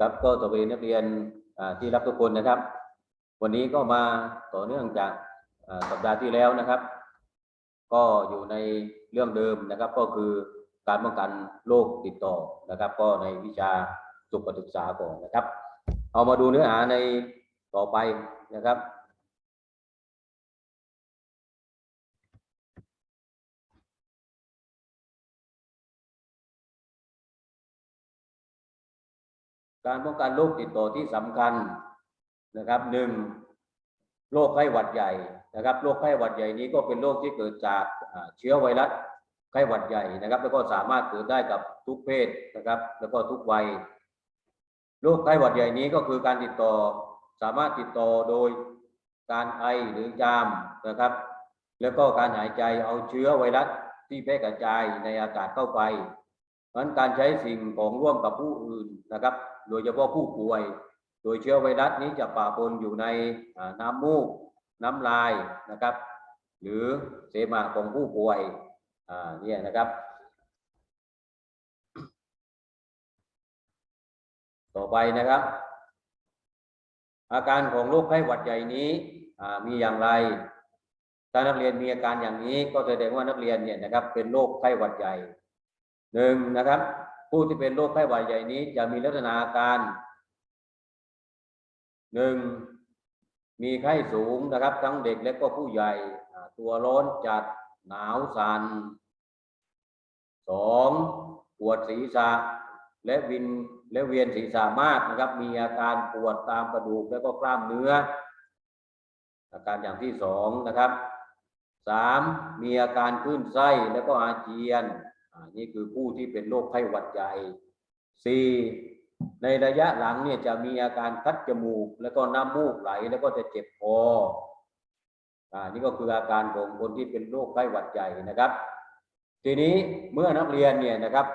ครับก็สวัสดีนักเรียนที่รับทุกคนนะครับ วันนี้ก็มาต่อเนื่องจากสัปดาห์ที่แล้วนะครับ ก็อยู่ในเรื่องเดิมนะครับ ก็คือการป้องกันโรคติดต่อนะครับ ก็ในวิชาสุขศึกษาก่อนนะครับ เอามาดูเนื้อหาในต่อไปนะครับ การป้องกันโรคติดต่อที่สำคัญนะครับหนึ่งโรคไข้หวัดใหญ่นะครับโรคไข้หวัดใหญ่นี้ก็เป็นโรคที่เกิดจากเชื้อไวรัสไข้หวัดใหญ่นะครับ แล้วก็สามารถเกิดได้กับทุกเพศนะครับ แล้วก็ทุกวัยโรคไข้หวัดใหญ่นี้ก็คือการติดต่อสามารถติดต่อโดยการไอหรือจามนะครับ แล้วก็การหายใจเอาเชื้อไวรัสที่แพร่กระจายในอากาศเข้าไป ราะนั้นการใช้สิ่งของร่วมกับผู้อื่นนะครับ โดยเฉพาะผู้ป่วย โดยเชื้อไวรัสนี้จะปะปนอยู่ในน้ำมูก น้ำลายนะครับ หรือเสมหะของผู้ป่วยเนี่ยนะครับ ต่อไปนะครับ อาการของโรคไข้หวัดใหญ่นี้มีอย่างไร ถ้านักเรียนมีอาการอย่างนี้ก็แสดงว่านักเรียนเนี่ยนะครับเป็นโรคไข้หวัดใหญ่ หนึ่งนะครับ ผู้ที่เป็นโรคไข้หวัดใหญ่นี้จะมีลักษณะอาการหนึ่งมีไข้สูงนะครับ ทั้งเด็กและก็ผู้ใหญ่ ตัวร้อนจัดหนาวสัน่นสองปวดศีรษะและวินและเวียนศีรษะมากนะครับ มีอาการปวดตามกระดูกและก็กล้ามเนื้อ อาการอย่างที่สองนะครับสามมีอาการคลื่นไส้แล้วก็อาเจียน นี่คือผู้ที่เป็นโรคไข้หวัดใหญ่สี่ในระยะหลังเนี่ยจะมีอาการคัดจมูก แล้วก็น้ำมูกไหลแล้วก็จะเจ็บคออ่านี่ก็คืออาการของคนที่เป็นโรคไข้หวัดใหญ่นะครับ ทีนี้เมื่อนักเรียนเนี่ยนะครับ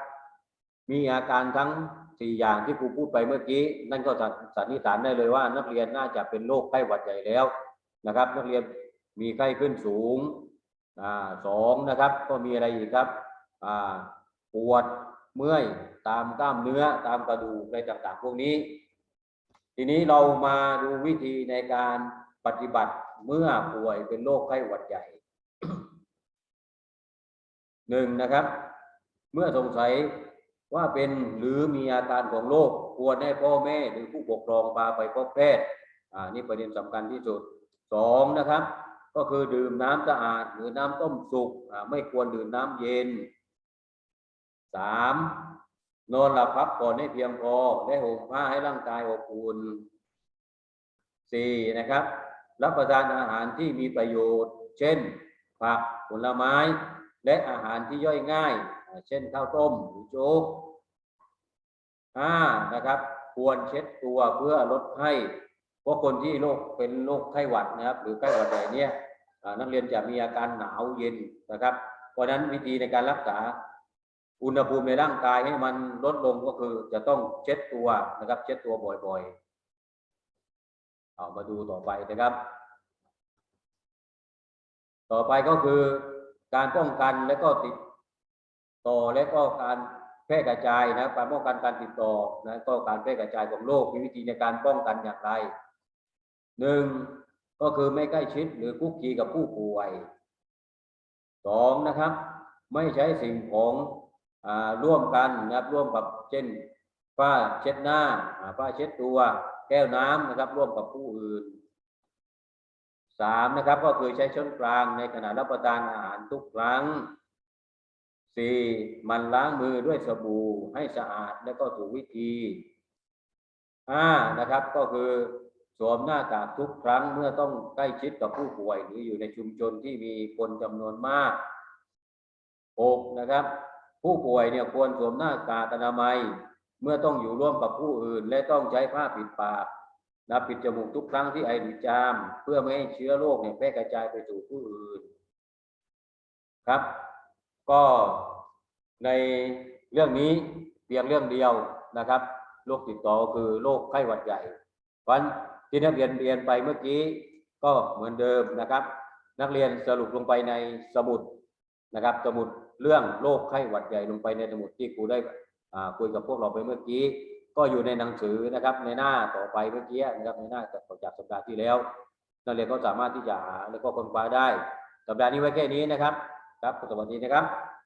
มีอาการทั้งสี่อย่างที่ครูพูดไปเมื่อกี้ นั่นก็สันนิษฐานได้เลยว่า นักเรียนน่าจะเป็นโรคไข้หวัดใหญ่แล้วนะครับ นักเรียนมีไข้ขึ้นสูงอ่าสองนะครับ ก็มีอะไรอีกครับ ปวดเมื่อยตามกล้ามเนื้อตามกระดูกอะไรต่างๆพวกนี้ ทีนี้เรามาดูวิธีในการปฏิบัติเมื่อป่วยเป็นโรคไข้หวัดใหญ่หนึ่งนะครับ เมื่อสงสัยว่าเป็นหรือมีอาการของโรคควรให้พ่อแม่หรือผู้ปกครองพาไปพบแพทย์อ่านี่ประเด็นสำคัญที่สุดสองนะครับ ก็คือดื่มน้ำสะอาดหรือน้ำต้มสุกอ่าไม่ควรดื่มน้ำเย็น สามนอนหลับพักผ่อนให้เพียงพอและห่มผ้าให้ร่างกายอบอุ่นสี่นะครับ รับประทานอาหารที่มีประโยชน์ เช่น ผักผลไม้ และอาหารที่ย่อยง่าย เช่นข้าวต้มหรือโจ๊กห้านะครับ ควรเช็ดตัวเพื่อลดไข้เพราะคนที่โรคเป็นโรคไข้หวัดนะครับ หรือไข้หวัดใหญ่เนี่ยนักเรียนจะมีอาการหนาวเย็นนะครับ เพราะฉะนั้นวิธีในการรักษา อุณหภูมิในร่างกายให้มันลดลงก็คือจะต้องเช็ดตัวนะครับ เช็ดตัวบ่อยๆ เอามาดูต่อไปนะครับ ต่อไปก็คือการป้องกันและก็ติดต่อและก็การแพร่กระจายนะการป้องกันการติดต่อนะก็การแพร่กระจายของโรคมีวิธีในการป้องกันอย่างไรหนึ่งก็คือไม่ใกล้ชิดหรือคุกคีกับผู้ป่วยสองนะครับ ไม่ใช้สิ่งของ ร่วมกันนะครับร่วมกับเช่นผ้าเช็ดหน้าอ่าผ้าเช็ดตัว แก้วน้ำนะครับ ร่วมกับผู้อื่นสามนะครับ ก็คือใช้ช้อนกลางในขณะรับประทานอาหารทุกครั้งสี่มันล้างมือด้วยสบู่ให้สะอาดและก็ถูกวิธีห้านะครับก็คือสวมหน้ากากทุกครั้งเมื่อต้องใกล้ชิดกับผู้ป่วยหรืออยู่ในชุมชนที่มีคนจำนวนมากหกนะครับ ผู้ป่วยเนี่ยควรสวมหน้ากากอนามัย เมื่อต้องอยู่ร่วมกับผู้อื่น และต้องใช้ผ้าปิดปากนะปิดจมูกทุกครั้งที่ไอหรือจาม เพื่อไม่ให้เชื้อโรคเนี่ยแพร่กระจายไปสู่ผู้อื่นครับ ก็ในเรื่องนี้เพียงเรื่องเดียวนะครับโรคติดต่อคือโรคไข้หวัดใหญ่เพราะฉะนั้นที่นักเรียนเรียนไปเมื่อกี้ก็เหมือนเดิมนะครับ นักเรียนสรุปลงไปในสมุด นะครับ สมุดเรื่องโรคไข้หวัดใหญ่ลงไปในสมุดที่ครูได้คุยกับพวกเราไปเมื่อกี้ ก็อยู่ในหนังสือนะครับ ในหน้าต่อไปเมื่อกี้นะครับในหน้าจากสัปดาห์ที่แล้วนักเรียนก็สามารถที่จะหาแล้วก็ค้นคว้าได้ สัปดาห์นี้ไว้แค่นี้นะครับ ครับสวัสดีนะครับ